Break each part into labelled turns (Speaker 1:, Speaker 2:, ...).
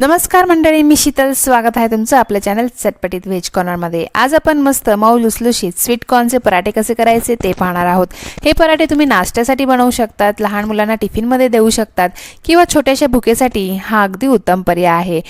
Speaker 1: नमस्कार मंडळी मी शीतल. स्वागत आहे तुमचं आपल्या चॅनल चटपटीत व्हेज कॉर्नरमध्ये आज आपण मस्त मऊ लुसलुशीत स्वीट कॉर्नचे पराठे कसे करायचे ते पाहणार आहोत. हे पराठे तुम्ही नाश्त्यासाठी बनवू शकतात लहान मुलांना टिफिनमध्ये देऊ शकतात किंवा छोट्याशा भुकेसाठी हा अगदी उत्तम पर्याय आहे.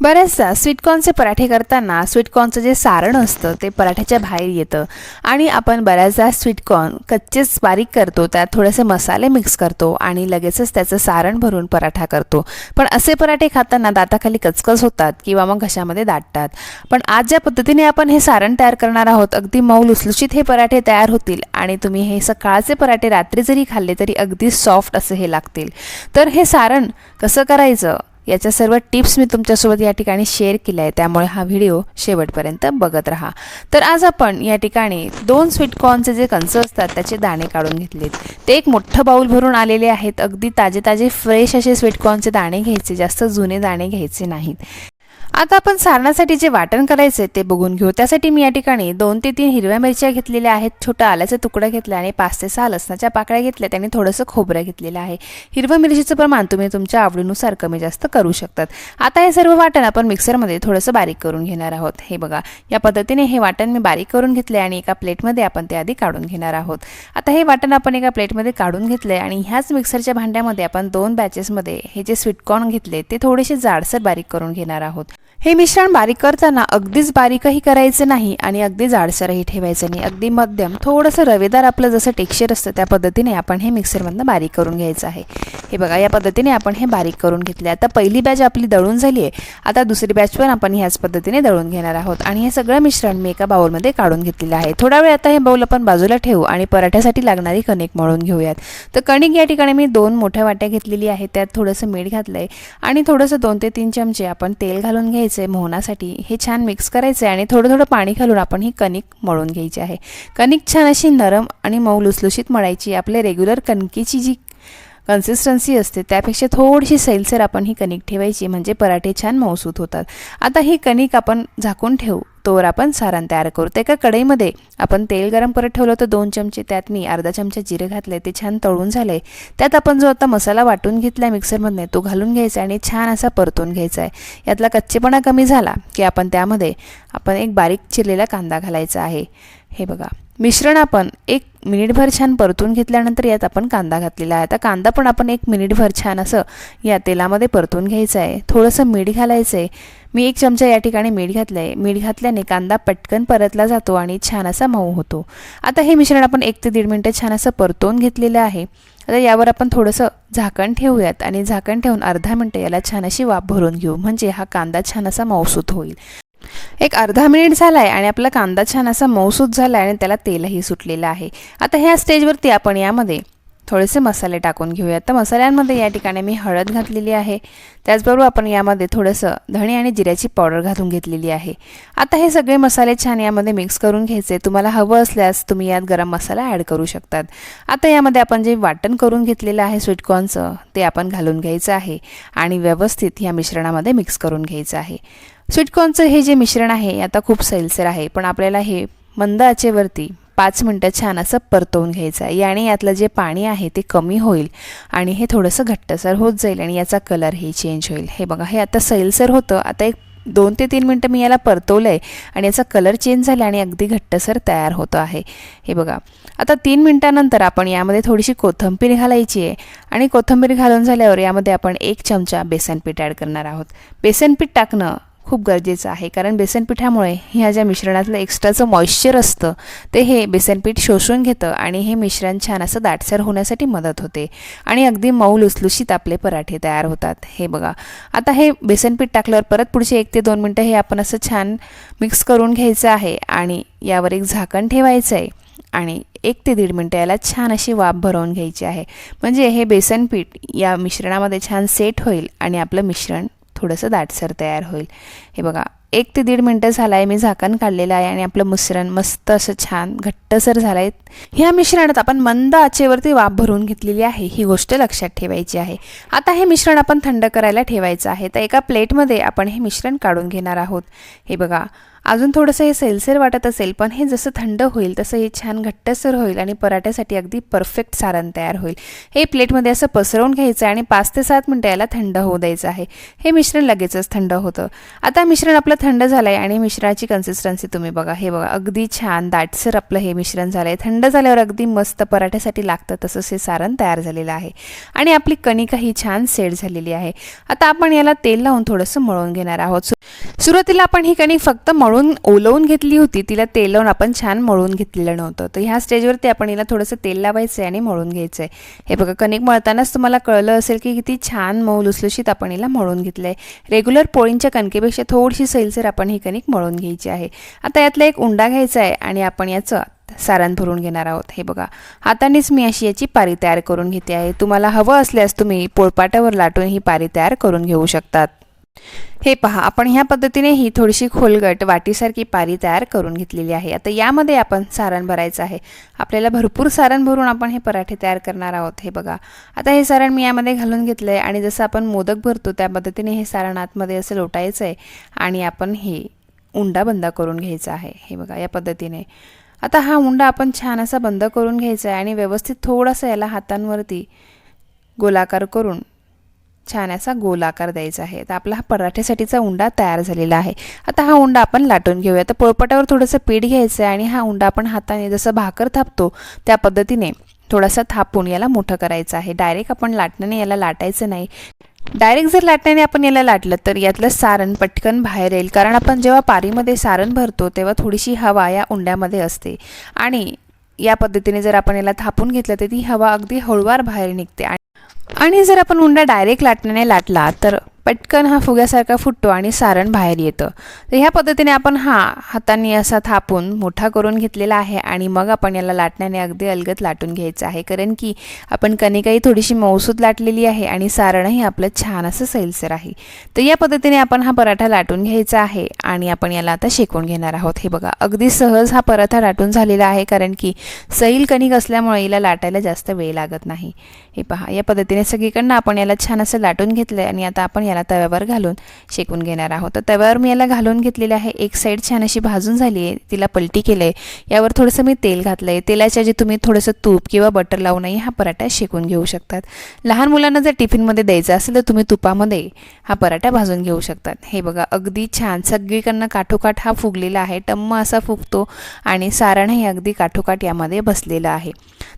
Speaker 1: बऱ्याचदा स्वीटकॉर्नचे पराठे करताना स्वीटकॉर्नचं जे सारण असतं ते पराठ्याच्या बाहेर येतं. आणि आपण बऱ्याचदा स्वीटकॉर्न कच्चेच बारीक करतो त्यात थोडेसे मसाले मिक्स करतो आणि लगेचच त्याचं सारण भरून पराठा करतो. पण असे पराठे खाताना दाताखाली कचकच होतात किंवा मग घशामध्ये दाटतात. पण आज ज्या पद्धतीने आपण हे सारण तयार करणार आहोत अगदी मऊ लुसलुशीत हे पराठे तयार होतील आणि तुम्ही हे सकाळचे पराठे रात्री जरी खाल्ले तरी अगदी सॉफ्ट असे हे लागतील. तर हे सारण कसं करायचं? याच्या सर्व टिप्स मी तुमच्यासोबत या ठिकाणी शेअर केल्या आहे त्यामुळे हा व्हिडिओ शेवटपर्यंत बघत राहा. तर आज आपण या ठिकाणी दोन स्वीटकॉर्नचे जे कंस असतात त्याचे दाणे काढून घेतलेत. ते एक मोठं बाऊल भरून आलेले आहेत. अगदी ताजे ताजे फ्रेश असे स्वीटकॉर्नचे दाणे घ्यायचे. जास्त जुने दाणे घ्यायचे नाहीत. आता आपण सारणासाठी जे वाटण करायचे ते बघून घेऊ. त्यासाठी मी या ठिकाणी दोन ते तीन हिरव्या मिरच्या घेतलेल्या आहेत छोटा आल्याचा तुकडा घेतला आणि पाच ते सहा लसणाच्या पाकळ्या घेतल्या त्याने थोडंसं खोबरं घेतलेलं आहे. हिरव्या मिरचीचं प्रमाण तुम्ही तुमच्या आवडीनुसार कमी जास्त करू शकतात. आता हे सर्व वाटण आपण मिक्सरमध्ये थोडंसं बारीक करून घेणार आहोत. हे बघा या पद्धतीने हे वाटण मी बारीक करून घेतले आणि एका प्लेटमध्ये आपण ते आधी काढून घेणार आहोत. आता हे वाटण आपण एका प्लेटमध्ये काढून घेतले आणि ह्याच मिक्सरच्या भांड्यामध्ये आपण दोन बॅचेसमध्ये हे जे स्वीटकॉर्न घेतले ते थोडेसे जाडसर बारीक करून घेणार आहोत. हे मिश्रण बारीक करताना अगदीच बारीकही करायचं नाही आणि अगदी जाडसरही ठेवायचं नाही. अगदी मध्यम थोडंसं रवेदार आपलं जसं टेक्स्चर असतं त्या पद्धतीने आपण हे मिक्सरमधनं बारीक करून घ्यायचं आहे. हे बघा या पद्धतीने आपण हे बारीक करून घेतले. आता पहिली बॅच आपली दळून झाली आहे. आता दुसरी बॅच पण आपण ह्याच पद्धतीने दळून घेणार आहोत आणि हे सगळं मिश्रण मी एका बाउलमध्ये काढून घेतलेलं आहे. थोडा वेळ आता हे बाउल आपण बाजूला ठेवू आणि पराठ्यासाठी लागणारी कणिक मळून घेऊयात. तर कणिक या ठिकाणी मी दोन मोठ्या वाट्या घेतलेली आहे त्यात थोडंसं मीठ घातलं आहे आणि थोडंसं दोन ते तीन चमचे आपण तेल घालून घ्यायचं आहे मोहनासाठी हे छान मिक्स करायचं आहे आणि थोडं थोडं पाणी घालून आपण ही कणिक मळून घ्यायची आहे. कणिक छान अशी नरम आणि मऊ लुसलुशीत मळायची. आपले रेग्युलर कणकेची जी कन्सिस्टन्सी असते त्यापेक्षा थोडीशी सैलसर आपण ही कणिक ठेवायची म्हणजे पराठे छान मऊसूत होतात. आता ही कणिक आपण झाकून ठेवू. तोवर आपण सारण तयार करू. ते एका कढईमध्ये आपण तेल गरम करत ठेवलं होतं दोन चमचे त्यात मी अर्धा चमचा जिरे घातले ते छान तळून झाले. त्यात आपण जो आता मसाला वाटून घेतला मिक्सरमधने तो घालून घ्यायचा आणि छान असा परतून घ्यायचा आहे. यातला कच्चेपणा कमी झाला की आपण त्यामध्ये आपण एक बारीक चिरलेला कांदा घालायचा आहे. हे बघा. मिश्रण आपण एक मिनिटभर छान परतून घेतल्यानंतर यात आपण कांदा घातलेला आहे. आता कांदा पण आपण एक मिनिटभर छान असं या तेलामध्ये परतून घ्यायचं आहे. थोडंसं मीठ घालायचं आहे मी एक चमचा या ठिकाणी मीठ घातलं आहे मीठ घातल्याने कांदा पटकन परतला जातो आणि छान असा मऊ होतो. आता हे मिश्रण आपण एक ते दीड मिनटं छान असं परतून घेतलेलं आहे. आता यावर आपण थोडंसं झाकण ठेवूयात आणि झाकण ठेवून अर्धा मिनटं याला छान अशी वाफ भरून घेऊ. म्हणजे हा कांदा छान असा मऊसूत होईल. एक अर्धा मिनिट झाला आहे आणि आपला कांदा छान असा मऊसूत झाला आहे आणि त्याला तेलही सुटलेलं आहे. आता ह्या स्टेजवरती आपण यामध्ये थोडेसे मसाले टाकून घेऊया तर मसाल्यांमध्ये या ठिकाणी मी हळद घातलेली आहे. त्याचबरोबर आपण यामध्ये थोडंसं धणे आणि जिऱ्याची पावडर घालून घेतलेली आहे. आता हे सगळे मसाले छान यामध्ये मिक्स करून घ्यायचे. तुम्हाला हवं असल्यास तुम्ही यात गरम मसाला ॲड करू शकतात. आता यामध्ये आपण जे वाटण करून घेतलेलं आहे स्वीटकॉर्नचं ते आपण घालून घ्यायचं आहे आणि व्यवस्थित या मिश्रणामध्ये मिक्स करून घ्यायचं आहे. स्वीटकॉर्नचं हे जे मिश्रण आहे आता खूप सैलसर आहे पण आपल्याला हे मंद आचेवरती पाच मिनटं छान असं परतवून घ्यायचं आहे. याने यातलं जे पाणी आहे ते कमी होईल आणि हे थोडंसं घट्टसर होत जाईल आणि याचा कलरही चेंज होईल. हे बघा हे आता सैलसर होतं. आता एक दोन ते तीन मिनटं मी याला परतवलं आहे आणि याचा कलर चेंज झाला आणि अगदी घट्टसर तयार होतं आहे. हे बघा आता तीन मिनटानंतर आपण यामध्ये थोडीशी कोथिंबीर घालायची आहे आणि कोथिंबीर घालून झाल्यावर यामध्ये आपण एक चमचा बेसन पीठ ॲड करणार आहोत. बेसन पीठ टाकणं खूप गरजेचं आहे. कारण बेसन पिठामुळे ह्या ज्या मिश्रणातलं एक्स्ट्राचं मॉइश्चर असतं ते हे बेसनपीठ शोषून घेतं आणि हे मिश्रण छान असं दाटसर होण्यासाठी मदत होते. आणि अगदी मऊ लुसलुशीत आपले पराठे तयार होतात. हे बघा. आता हे बेसनपीठ टाकल्यावर परत पुढचे एक ते दोन मिनटं हे आपण असं छान मिक्स करून घ्यायचं आहे आणि यावर एक झाकण ठेवायचं आहे आणि एक ते दीड मिनटं याला छान अशी वाफ भरवून घ्यायची आहे. म्हणजे हे बेसनपीठ या मिश्रणामध्ये छान सेट होईल आणि आपलं मिश्रण थोडंसं दाटसर तयार होईल. हे बघा एक ते दीड मिनटं झालं आहे मी झाकण काढलेलं आहे आणि आपलं मिश्रण मस्त असं छान घट्टसर झालं आहे ह्या मिश्रणात आपण मंद आचेवरती वाफ भरून घेतलेली आहे ही गोष्ट लक्षात ठेवायची आहे. आता हे मिश्रण आपण थंड करायला ठेवायचं आहे तर एका प्लेटमध्ये आपण हे मिश्रण काढून घेणार आहोत. हे बघा अजून थोडंसं हे सैलसर वाटत असेल पण हे जसं थंड होईल तसं हे छान घट्टसर होईल आणि पराठ्यासाठी अगदी परफेक्ट सारण तयार होईल. हे प्लेटमध्ये असं पसरवून घ्यायचं आणि पाच ते सात मिनटं याला थंड होऊ द्यायचं आहे. हे मिश्रण लगेचच थंड होतं. आता मिश्रण आपलं थंड झालं आहे आणि मिश्रणाची कन्सिस्टन्सी तुम्ही बघा. हे बघा अगदी छान दाटसर आपलं हे मिश्रण झालं आहे थंड झाल्यावर अगदी मस्त पराठ्यासाठी लागतं तसंच हे सारण तयार झालेलं आहे. आणि आपली कणिका ही छान सेट झालेली आहे. आता आपण याला तेल लावून थोडंसं मळून घेणार आहोत. सुरुवातीला आपण ही कणिक फक्त मळून ओलवून घेतली होती तिला तेल लावून आपण छान मळून घेतलेलं नव्हतं. तर ह्या स्टेजवरती आपण हिला थोडंसं तेल लावायचं आहे आणि मळून घ्यायचं आहे हे बघा कणिक मळतानाच तुम्हाला कळलं असेल की किती छान मऊ लुसलुशीत आपण हिला मळून घेतलं आहे रेग्युलर पोळींच्या कणकेपेक्षा थोडीशी सैलसर आपण ही कणिक मळून घ्यायची आहे. आता यातला एक उंडा घ्यायचा आहे आणि आपण याचं सारण भरून घेणार आहोत. हे बघा हातानेच मी अशी याची पारी तयार करून घेते आहे. तुम्हाला हवं असल्यास तुम्ही पोळपाटावर लाटून ही पारी तयार करून घेऊ शकतात. हे पहा आपण ह्या पद्धतीने ही थोडीशी खोलगट वाटीसारखी पारी तयार करून घेतलेली आहे. आता यामध्ये आपण सारण भरायचं आहे. आपल्याला भरपूर सारण भरून आपण हे पराठे तयार करणार आहोत हे बघा. आता हे सारण मी यामध्ये घालून घेतलं आहे आणि जसं आपण मोदक भरतो त्या पद्धतीने हे सारण आतमध्ये असं लोटायचं आहे आणि आपण हे उंडा बंद करून घ्यायचा आहे हे बघा या पद्धतीने. आता हा उंडा आपण छान असा बंद करून घ्यायचा आहे आणि व्यवस्थित थोडासा याला हातांवरती गोलाकार करून छान असा गोल आकार द्यायचा आहे. तर आपला हा पराठ्यासाठीचा उंडा तयार झालेला आहे. आता हा उंडा आपण लाटून घेऊया. तर पोळपाटावर थोडंसं पीठ घ्यायचं आहे आणि हा उंडा आपण हाताने जसं भाकर थापतो त्या पद्धतीने थोडासा थापून याला मोठं करायचं आहे. डायरेक्ट आपण लाटण्याने याला लाटायचं नाही. डायरेक्ट जर लाटण्याने आपण याला लाटलं तर यातलं सारण पटकन बाहेर येईल. कारण आपण जेव्हा पारीमध्ये सारण भरतो तेव्हा थोडीशी हवा या उंड्यामध्ये असते. आणि या पद्धतीने जर आपण याला थापून घेतलं तर ती हवा अगदी हळूवार बाहेर निघते. आणि आणि जर आपण उंडा डायरेक्ट लाटण्याने लाटला तर पटकन हा फुग्यासारखा फुटतो आणि सारण बाहेर येतं. तर ह्या पद्धतीने आपण हा हाताने असा थापून मोठा करून घेतलेला आहे आणि मग आपण याला लाटण्याने अगदी अलगत लाटून घ्यायचं आहे. कारण की आपण कणिकाही थोडीशी मौसूद लाटलेली आहे आणि सारणही आपलं छान असं सैलसर आहे. तर या पद्धतीने आपण हा पराठा लाटून घ्यायचा आहे आणि आपण याला आता शेकून घेणार आहोत. हे बघा अगदी सहज हा पराठा लाटून झालेला आहे कारण की सैल कणिक असल्यामुळे याला लाटायला जास्त वेळ लागत नाही. हे पहा या पद्धतीने सगळीकडनं आपण याला छान असं लाटून घेतलं आहे आणि आता आपण याला तव्यावर घालून शेकून घेणार आहोत. तर तव्यावर मी याला घालून घेतलेली आहे. एक साईड छान अशी भाजून झाली आहे. तिला पलटी केलं आहे यावर थोडंसं मी तेल घातलं आहे तेलाच्या जे तुम्ही थोडंसं तूप किंवा बटर लावूनही हा पराठा शेकून घेऊ शकतात. लहान मुलांना जर टिफिनमध्ये द्यायचं असेल तर तुम्ही तुपामध्ये हा पराठा भाजून घेऊ शकतात. हे बघा अगदी छान. सगळीकडनं काठोकाठ हा फुगलेला आहे. टम्म असा फुगतो आणि सारणही अगदी काठोकाठ यामध्ये बसलेलं आहे.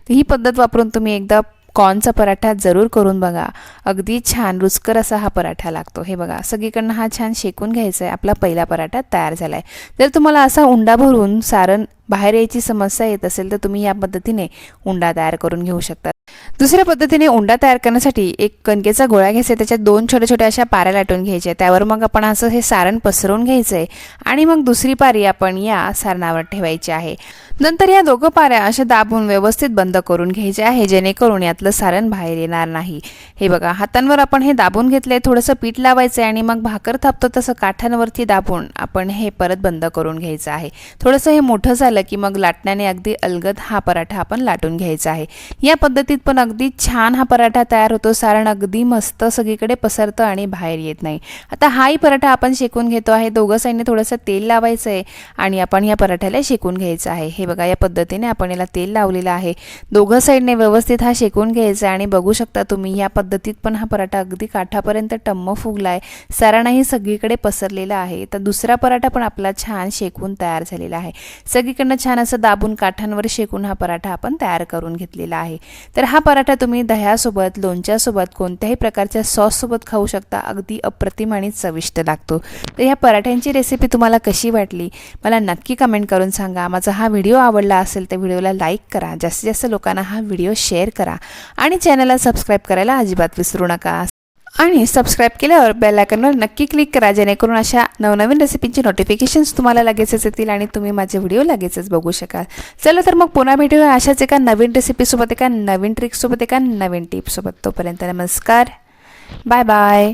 Speaker 1: तर ही पद्धत वापरून तुम्ही एकदा कॉर्नचा पराठा जरूर करून बघा. अगदी छान रुचकर असा हा पराठा लागतो. हे बघा सगळीकडनं हा छान शेकून घ्यायचा आहे आपला पहिला पराठा तयार झाला आहे जर तुम्हाला असा उंडा भरून सारण बाहेर यायची समस्या येत असेल तर तुम्ही या पद्धतीने उंडा तयार करून घेऊ शकता. दुसऱ्या पद्धतीने उंडा तयार करण्यासाठी एक कणकेचा गोळा घ्यायचा त्याच्यात दोन छोट्या छोट्या अशा पाऱ्या लाटून घ्यायच्या. त्यावर मग आपण असं हे सारण पसरवून घ्यायचं आहे आणि मग दुसरी पारी आपण या सारणावर ठेवायची आहे. नंतर या दोघं पाऱ्या अशा दाबून व्यवस्थित बंद करून घ्यायच्या आहे जेणेकरून यातलं सारण बाहेर येणार नाही. हे बघा हातांवर आपण हे दाबून घेतले थोडंसं पीठ लावायचं आहे आणि मग भाकर थापतो तसं काठांवरती दाबून आपण हे परत बंद करून घ्यायचं आहे. थोडंसं हे मोठं झालं की मग लाटण्याने अगदी अलगद हा पराठा आपण लाटून घ्यायचा आहे. या पद्धतीत पण अगदी छान हा पराठा तयार होतो सारण अगदी मस्त सगळीकडे पसरतं आणि बाहेर येत नाही. आता हाही पराठा आपण शेकून घेतो आहे दोघं साईडने थोडंसं तेल लावायचं आहे आणि आपण या पराठ्याला शेकून घ्यायचं आहे. हे बघा या पद्धतीने आपण याला तेल लावलेलं आहे. दोघं साईडने व्यवस्थित हा शेकून घ्यायचा आहे आणि बघू शकता तुम्ही या पद्धतीत पण हा पराठा अगदी काठापर्यंत टम्म फुगला आहे साराणाही सगळीकडे पसरलेला आहे. तर दुसरा पराठा पण आपला छान शेकून तयार झालेला आहे. सगळीकडे पूर्ण छान असं दाबून काठांवर शेकून हा पराठा आपण तयार करून घेतलेला आहे. तर हा पराठा तुम्ही दह्यासोबत लोणच्यासोबत कोणत्याही प्रकारच्या सॉससोबत खाऊ शकता. अगदी अप्रतिम आणि चविष्ट लागतो. तर ह्या पराठ्यांची रेसिपी तुम्हाला कशी वाटली? मला नक्की कमेंट करून सांगा. माझा हा व्हिडिओ आवडला असेल तर व्हिडिओला लाईक करा. जास्तीत जास्त लोकांना हा व्हिडिओ शेअर करा. आणि चॅनलला सबस्क्राईब करायला अजिबात विसरू नका. आणि सबस्क्राईब केल्यावर बेल आयकॉनवर नक्की क्लिक करा जेणेकरून अशा नवनवीन रेसिपींची नोटिफिकेशन्स तुम्हाला लगेचच येतील आणि तुम्ही माझे व्हिडिओ लगेचच बघू शकाल. चला तर मग पुन्हा भेटूया अशाच एका नवीन रेसिपीसोबत एका नवीन ट्रिकसोबत एका नवीन टिपसोबत तोपर्यंत नमस्कार. Bye bye